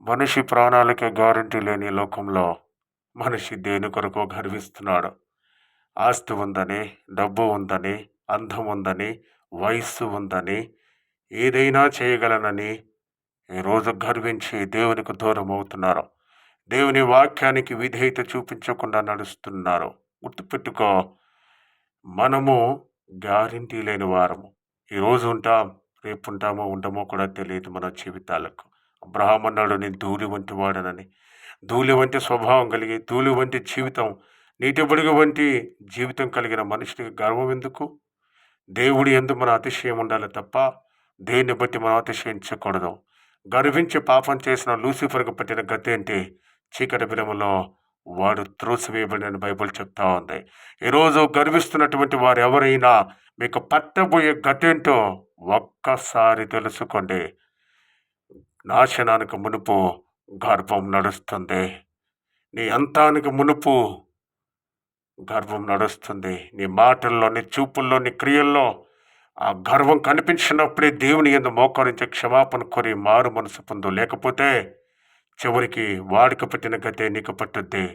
మనిషి ప్రాణాలకే గ్యారంటీ లేని లోకంలో మనిషి దేని కొరకు గర్విస్తున్నాడు? ఆస్తి ఉందని డబ్బు ఉందని అందం ఉందని వయస్సు ఉందని ఏదైనా చేయగలనని ఈరోజు గర్వించి దేవునికి దూరం అవుతున్నారు. దేవుని వాక్యానికి విధేయత చూపించకుండా నడుస్తున్నారు. గుర్తుపెట్టుకో మనము గ్యారంటీ లేని వారము. ఈరోజు ఉంటాం రేపు ఉంటామో ఉండమో కూడా తెలియదు మన జీవితాలకు. బ్రాహ్మణుడు నీ ధూళి వంటి వాడనని. ధూళి వంటి స్వభావం కలిగి ధూళి వంటి జీవితం నీటిబడుగు వంటి జీవితం కలిగిన మనిషికి గర్వం ఎందుకు? దేవుడి ఎందు మన అతిశయం ఉండాలి తప్ప దేన్ని బట్టి మనం అతిశయించకూడదు. గర్వించి పాపం చేసిన లూసిఫర్కు పట్టిన గతి ఏంటి? చీకటి బిలములో వాడు త్రోసివేయబడిన బైబిల్ చెప్తా ఉంది. ఈరోజు గర్విస్తున్నటువంటి వారు ఎవరైనా మీకు పట్టబోయే గతేంటో ఒక్కసారి తెలుసుకోండి. నాశనానికి మునుపు గర్భం నడుస్తుంది. నీ అంతానికి మునుపు గర్వం నడుస్తుంది. నీ మాటల్లో నీ చూపుల్లో నీ క్రియల్లో ఆ గర్వం కనిపించినప్పుడే దేవుని ఎందు మోకరించి క్షమాపణ కోరి మారు మనసు పొందు. లేకపోతే చివరికి వాడికి పట్టిన గతే నీకు పట్టుద్ది.